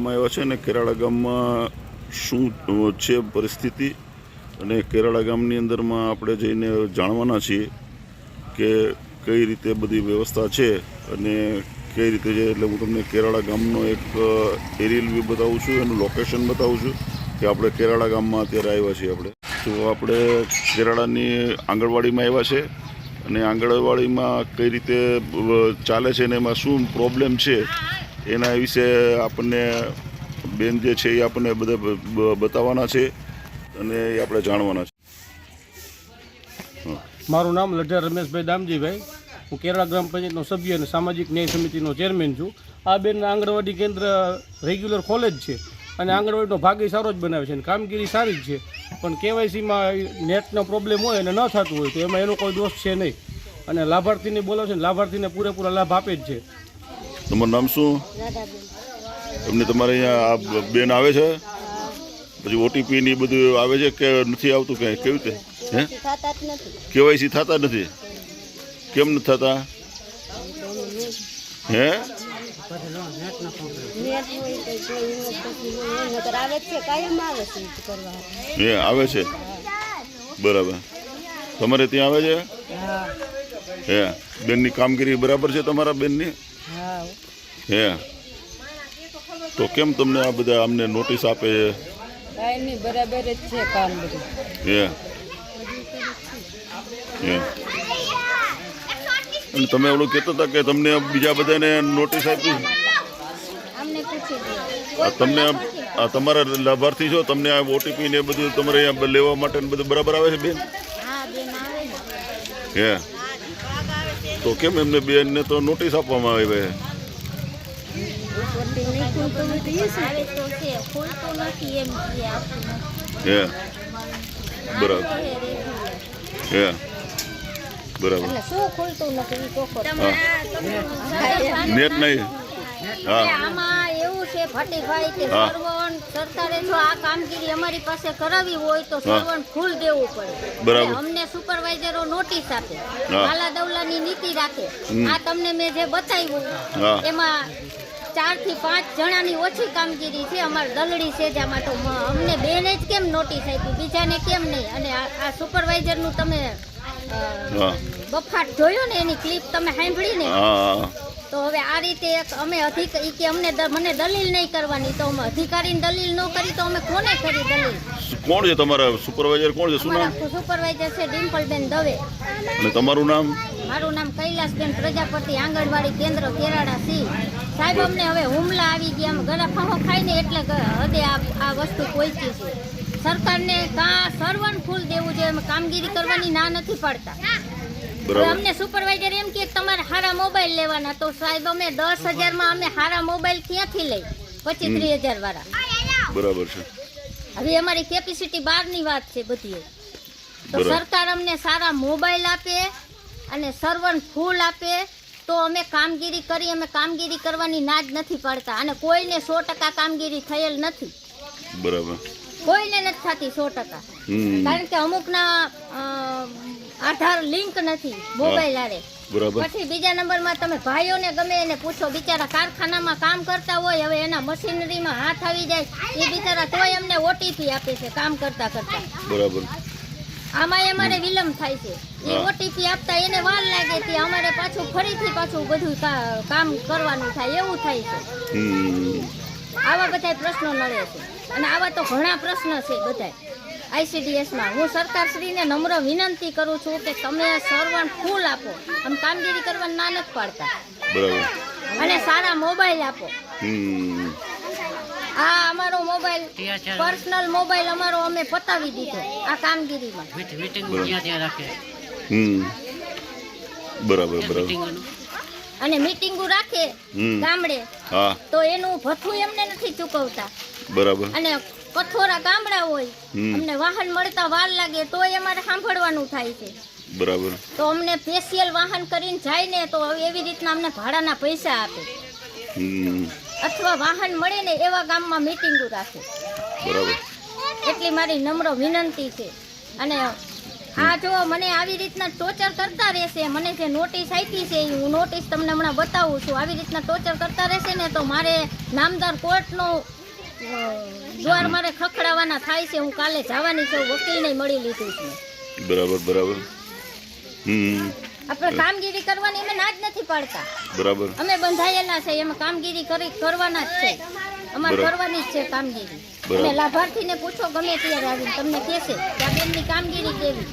ગામમાં આવ્યા છે અને કેરાળા ગામમાં શું છે પરિસ્થિતિ અને કેરાળા ગામની અંદરમાં આપણે જઈને જાણવાના છીએ કે કઈ રીતે બધી વ્યવસ્થા છે અને કઈ રીતે છે એટલે હું તમને કેરાળા ગામનો એક એરિયલ વ્યૂ બતાવું છું એનું લોકેશન બતાવું છું કે આપણે કેરાળા ગામમાં અત્યારે આવ્યા છીએ આપણે. તો આપણે કેરાળાની આંગણવાડીમાં આવ્યા છે અને આંગણવાડીમાં કઈ રીતે ચાલે છે અને એમાં શું પ્રોબ્લેમ છે એના વિશે આપણને બેન જે છે એ આપણને બધા બતાવવાના છે અને એ આપણે જાણવાના છે. મારું નામ લઢિયા રમેશભાઈ દામજીભાઈ. હું કેરળા ગ્રામ પંચાયતનો સભ્ય અને સામાજિક ન્યાય સમિતિનો ચેરમેન છું. આ બેન આંગણવાડી કેન્દ્ર રેગ્યુલર ખોલે જ છે અને આંગણવાડીનો ભાગ એ સારો જ બનાવે છે અને કામગીરી સારી જ છે. પણ કેવાયસીમાં નેટનો પ્રોબ્લેમ હોય અને ન થતું હોય તો એમાં એનો કોઈ દોષ છે નહીં. અને લાભાર્થીને બોલાવશે ને લાભાર્થીને પૂરેપૂરા લાભ આપે જ છે. તમારું નામ શું? તમને તમારે અહીંયા આ બેન આવે છે? પછી ઓટીપી ને બધું આવે છે કે નથી આવતું કે કેવી રીતે? હે? કેવાયસી થતા નથી? કેમ નથી થતા? હે? હે આવે છે? બરાબર. તમારે ત્યાં આવે છે? હા બેનની કામગીરી બરાબર છે તમારા બેનની? હે. તો કેમ તમને આ બધા અમને નોટિસ આપે છે? કાયમી બરાબર જ છે કામ બધું. હે. હે. અને તમે ઓલું કહેતા હતા કે તમને બીજા બધાને નોટિસ આપી આ તમને આ તમારા લાભાર્થી છો તમને આ ઓટીપી ને બધું તમારે અહીંયા લેવા માટે બધું બરાબર આવે છે બેન? હા તો કેમ એમને બેનને તો નોટિસ આપવામાં આવી ઉપરથી નહીં ખુલતું નથી આવે તો છે ખુલતું નથી એમ છે આપતું હે બરાબર તો એ regular. હે બરાબર એટલે શું ખૂલતું નથી કોકો નેટ નહીં હા આમાં એવું છે ભટ્ટીભાઈ કે હા. સર્વન સરકારે જો આ કામગીરી અમારી પાસે કરાવી હોય તો સર્વન ફૂલ દેવું પડે બરાબર. અમને સુપરવાઇઝરો નોટિસ આપે. માલા દવલાની નીતિ રાખે આ તમને મેં જે બતાવ્યું એમાં ચારથી પાંચ જણાની ઓછી કામગીરી છે. અમારે દલડી છે જેમાં તો અમને બેને જ કેમ નોટિસ આપી બીજાને કેમ નહીં? અને આ આ સુપરવાઇઝરનું તમે બફાટ જોયો ને એની ક્લિપ તમે સાંભળી ને તો હવે આ રીતે એક અમે અધિક કે અમને મને દલીલ નહીં કરવાની તો અમે અધિકારીને દલીલ ન કરી તો અમે કોને કરી દલીલ? કોણ છે તમારા સુપરવાઇઝર કોણ છે? શું નામ? સુપરવાઇઝર છે ડિમ્પલબેન દવે. અને તમારું નામ? મારું નામ કૈલાસબેન પ્રજાપતિ આંગણવાડી કેન્દ્ર કેરાડા સી. સાહેબ અમને હવે હુમલા આવી ગયા. અમે ગળા ફાંહો ખાઈને એટલે હદે આ આ વસ્તુ પહોંચી છે. સરકારને કાં સર્વન ફૂલ દેવું જોઈએ અમે કામગીરી કરવાની ના નથી પાડતા. અમને સુપરવાઇઝર એમ કે તમારે સારા મોબાઈલ લેવાના. તો સાહેબ અમે દસ હજારમાં અમે સારા મોબાઈલ ક્યાંથી લઈ? પચીસ ત્રીસ હજાર વાળા બરાબર છે. હવે અમારી કેપેસિટી બહારની વાત છે બધી. તો સરકાર અમને સારા મોબાઈલ આપે અને સર્વન ફૂલ આપે તો અમે કામગીરી કરી અમે કામગીરી કરવાની ના જ નથી પાડતા અને કોઈને સો ટકા કામગીરી થયેલ નથી. બરાબર. કોઈને નથી થતી સો ટકા. કારણ કે અમુકના આધાર લિંક નથી મોબાઈલ આરે પછી બીજા નંબરમાં તમે ભાઈઓને ગમે એને પૂછો બિચારા કારખાનામાં કામ કરતા હોય હવે એના મશીનરીમાં હાથ આવી જાય એ બિચારા તોય અમને ઓટીપી આપે છે કામ કરતા કરતા. બરાબર. આમાં અમારે વિલંબ થાય છે. એ. ઓટીપી આપતા એને વાર લાગે તે અમારે પાછું ફરીથી પાછું બધું કા- કામ કરવાનું થાય એવું થાય છે. આવા બધા પ્રશ્નો નડે છે. અને આવા તો ઘણા પ્રશ્ન છે બધા આઈસીડીએસમાં હું સરકારશ્રીને નમ્ર વિનંતી કરું છું કે તમે સર્વણ ફૂલ આપો. આમ કામગીરી કરવા ના નથી પાડતા. અને સારા મોબાઈલ આપો. આ અમારો મોબાઈલ પર્સનલ મોબાઈલ અમારો અમે પતાવી દીધો. આ કામગીરીમાં. હમ. બરાબર બરાબર. અને મીટિંગો રાખે ગામડે. હા. તો એનું ભથ્થું એમને નથી ચૂકવતા. બરાબર. અને કઠોરા ગામડા હોય અમને વાહન મળતા વાર લાગે તોય અમારે સાંભળવાનું થાય છે. બરાબર. તો અમને સ્પેશિયલ વાહન કરીને જાય ને તો એવી રીતના અમને ભાડાના પૈસા આપે. અથવા વાહન મળે ને એવા ગામમાં મીટિંગો રાખે. બરાબર. એટલી મારી નમ્ર વિનંતી છે. અને આ જો મને આવી રીતના ટોર્ચર કરતા રહેશે. મને જે નોટિસ આપી છે હું નોટિસ તમને હમણાં બતાવું છું. આવી રીતના ટોર્ચર કરતા રહેશે ને તો મારે નામદાર કોર્ટનો દ્વાર મારે ખખડાવવાના થાય છે. હું કાલે જવાની છું. વકીલને મળી લીધું છે. બરાબર બરાબર. હમ. આપણે કામગીરી કરવાની અમે ના જ નથી પાડતા. બરાબર. અમે બંધાયેલા છે એમાં કામગીરી કરી કરવાના જ છે. અમારે કરવાની જ છે કામગીરી. અને લાભાર્થીને પૂછો ગમે ત્યારે આવીને તમને કહેશે કે આ બેનની કામગીરી કેવી?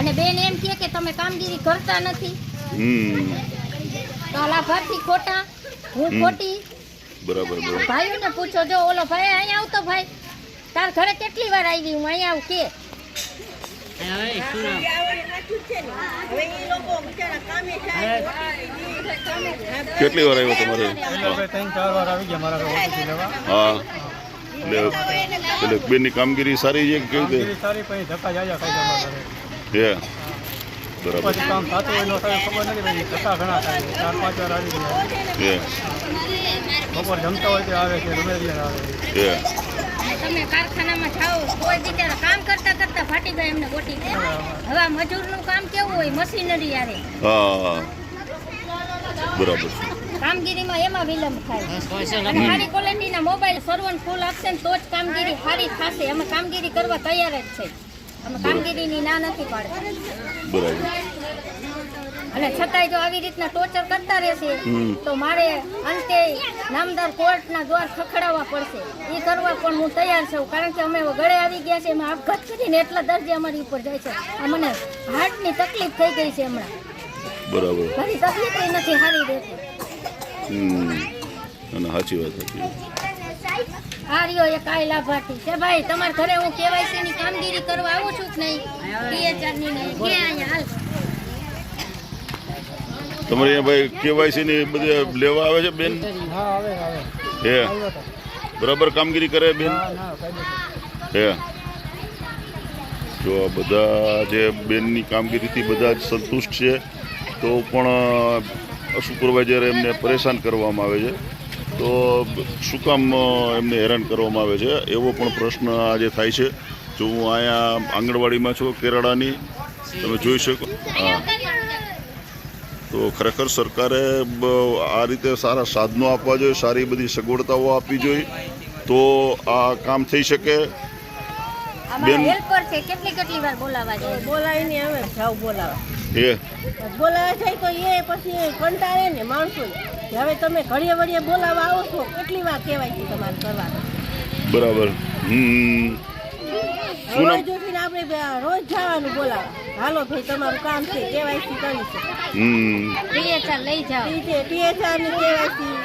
અને બેન એમ કહે કે તમે કામગીરી કરતા નથી. તો આ લાભાર્થી ખોટા હું ખોટી? બરાબર. ભાઈઓને પૂછો જો ઓલો ભાઈ અહીંયા આવતો ભાઈ તાર ઘરે કેટલી વાર આવી? હું અહીંયા આવું કે? કેટલી વાર આવ્યો તમારે? ત્રણ ચાર વાર આવી ગયા મારા ઓટીપી હા એટલે બેનની કામગીરી સારી છે કે કેવી રીતે? બરાબર. કામ થતું હોય થાય ખબર નથી પછી ઘણા થાય ચાર પાંચ વાર આવી ગયા બપોર જમતા હોય તે આવે છે આવે. તમે કારખાનામાં જાઓ કોઈ બિચારા કામ કરતા કરતા ફાટી ગયા એમને ગોટી હવે મજૂર મજૂરનું કામ કેવું હોય? મશીનરી આવે. બરાબર કામગીરીમાં એમાં વિલંબ થાય. અને સારી ક્વોલિટીના મોબાઈલ સર્વન ફૂલ આપશે ને તો જ કામગીરી સારી થશે. અમે કામગીરી કરવા તૈયાર જ છે. અમે કામગીરીની ના નથી પાડતા. બરાબર. અને છતાંય જો આવી રીતના ટોર્ચર કરતા રહેશે તો મારે અંતે નામદાર કોર્ટના દ્વાર ખખડાવવા પડશે. એ કરવા પણ હું તૈયાર છું કારણ કે અમે ગળે આવી ગયા છે એમાં આપઘાત કરીને એટલા દર્દી અમારી ઉપર જાય છે. મને હાર્ટની તકલીફ થઈ ગઈ છે હમણાં. બરાબર. તકલીફ નથી સારી રહેતી. અને સાચી વાત હતી આ રહ્યો એક આયલા ભાટી કે ભાઈ તમારા ઘરે હું કેવાયસી ની કામગીરી કરવા આવું છું કે નહીં? PHR ની નહીં કે અહીંયા હાલ? તમારે અહીંયા ભાઈ કેવાયસી ની બધી લેવા આવે છે બેન? હા આવે આવે. હે. બરાબર કામગીરી કરે બેન? હે. જો આ બધા જે બેનની કામગીરીથી બધા જ સંતુષ્ટ છે તો પણ સુપરવાઇઝર એમને પરેશાન કરવામાં આવે છે તો શું કામ એમને હેરાન કરવામાં આવે છે? એવો પણ પ્રશ્ન આજે થાય છે. જો હું અહીંયા આંગણવાડીમાં છું કેરાળાની તમે જોઈ શકો. હા. તો ખરેખર સરકારે આ રીતે સારા સાધનો આપવા જોઈએ સારી બધી સગવડતાઓ આપવી જોઈએ. તો આ કામ થઈ શકે. બેન- હેલ્પર છે કેટલી કેટલી વાર બોલાવા જાય? બોલાવીને આવે જાવ બોલાવા. એ બોલાવા જાય તો એ પછી કંટાળે ને માણસો. હવે તમે ઘડીએ વળીએ બોલાવા આવો છો કેટલી વાર કહેવાય છે તમારે કરવાનું. બરાબર. હમ. રોજ ઉઠીને આપણે રોજ જવાનું બોલાવા. હાલો ભાઈ તમારું કામ છે કેવાયસી કરી છે. હમ. PHR લઈ જાઓ. પીએચઆરની કેવાયસી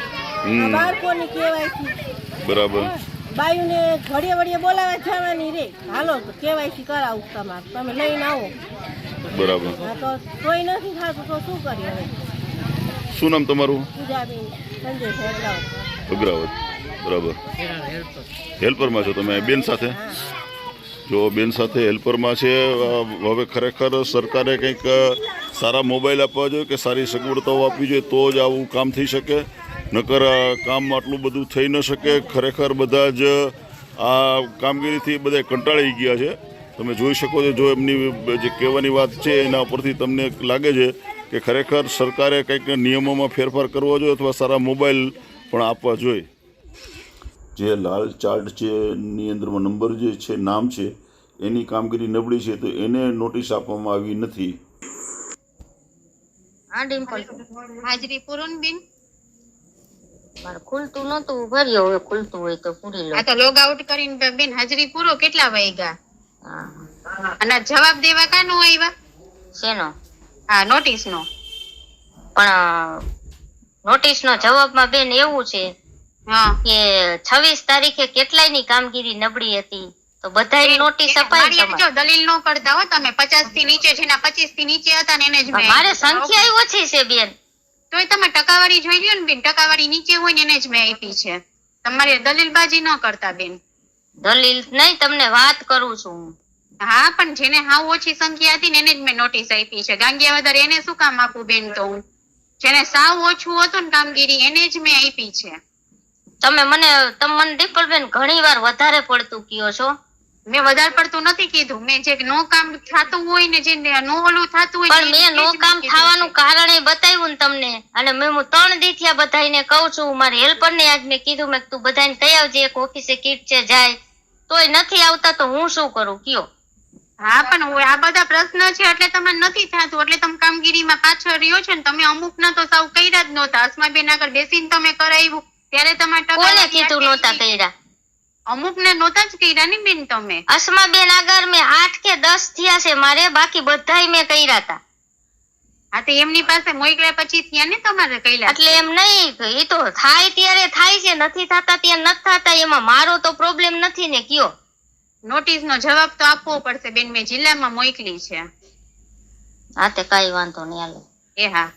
હમ. બાળકોની કેવાયસી. બરાબર. બાયુને ઘડીએ વળીએ બોલાવા જવાની રે. હાલો તો કેવાયસી કરાવું તમારે. તમે લઈને આવો. બરાબર. હા તો કોઈ નથી થતું તો શું કરીએ હવે? શું નામ તમારું? અગ્રાવત બરાબર. હેલ્પરમાં છો તમે બેન સાથે? જો બેન સાથે હેલ્પરમાં છે હવે ખરેખર સરકારે કંઈક સારા મોબાઈલ આપવા જોઈએ કે સારી સગવડતાઓ આપવી જોઈએ તો જ આવું કામ થઈ શકે. નકર કામ આટલું બધું થઈ ન શકે. ખરેખર બધા જ આ કામગીરીથી બધા કંટાળી ગયા છે. તમે જોઈ શકો છો જો એમની જે કહેવાની વાત છે એના ઉપરથી તમને લાગે છે કે ખરેખર સરકારે કંઈક નિયમોમાં ફેરફાર કરવો જોઈએ અથવા સારા મોબાઈલ પણ આપવા જોઈએ? જે લાલ ચાર્ટ છે ની અંદરમાં નંબર જે છે નામ છે એની કામગીરી નબળી છે તો એને નોટિસ આપવામાં આવી નથી. હા ડિમ્પલ. હાજરી પૂરો મારે ખુલતું નતું ભર્યો હવે ખુલતું હોય તો પૂરી લો. આ તો લોગ આઉટ કરીને બેન હાજરી પૂરો કેટલા વાગ્યા? અને જવાબ દેવા કાનો આવ્યા? શેનો? હા નોટિસ નો. પણ નોટિસનો જવાબમાં બેન એવું છે કે છવ્વીસ તારીખે કેટલાયની કામગીરી નબળી હતી? તો બધાય નોટિસ અપાય જો દલીલ નો કરતા હો તમે પચાસથી નીચે જેના પચીસથી નીચે હતા ને એને જ મારે સંખ્યા ઓછી છે બેન. તોય તમે ટકાવારી જોઈ લ્યો ને બેન ટકાવારી નીચે હોય ને એને જ મેં આપી છે. તમારે દલીલબાજી ન કરતા બેન. દલીલ નહીં તમને વાત કરું છું હું. પણ જેને હાવ ઓછી સંખ્યા હતી ને એને જ મેં નોટિસ આપી છે. ગાંગિયા વધારે એને શું કામ આપું બેન તો? હું જેને સાવ ઓછું હતું ને કામગીરી એને જ મેં આપી છે. તમે મને તમે મને દીપલબેન ઘણી વાર વધારે પડતું કયો છો. મેં વધારે પડતું નથી કીધું. મેં જે નો કામ થતું હોય ને જે નો ઓલું થતું હોય પણ મેં નો કામ થવાનું. કારણ એ બતાવ્યું ને તમને. અને મેં હું ત્રણ દી થયા બધાને કહું છું મારી હેલ્પર ને આજ મેં કીધું મેં તું બધાને કહી આવજે એક ઓફિસે કીટ છે જાય. તોય નથી આવતા તો હું શું કરું? કયો. હા પણ હું આ બધા પ્રશ્ન છે એટલે તમારે નથી થતું. એટલે તમે કામગીરીમાં પાછળ રહ્યો છો ને તમે અમુક ના તો સાવ કર્યા જ નહોતા. અસ્માબેન આગળ બેસીને તમે કરાવ્યું. ત્યારે તમારે ટકા કીધું નહોતા કર્યા? અમુક ને નહોતા જ કર્યા ને બેન તમે. અસમા બેન આગળ મેં આઠ કે દસ થયા છે મારે બાકી બધાય મેં કર્યા હતા હા તો એમની પાસે મોકલ્યા પછી ત્યાં ને તમારે કૈલા એટલે એમ નહીં એ તો થાય ત્યારે થાય છે નથી થતા ત્યાં નથી થતા એમાં મારો તો પ્રોબ્લેમ નથી ને કયો? નોટિસ નો જવાબ તો આપવો પડશે. બેન મેં જિલ્લામાં મોકલી છે. હા તે કઈ વાંધો નહીં હાલો. એ હા.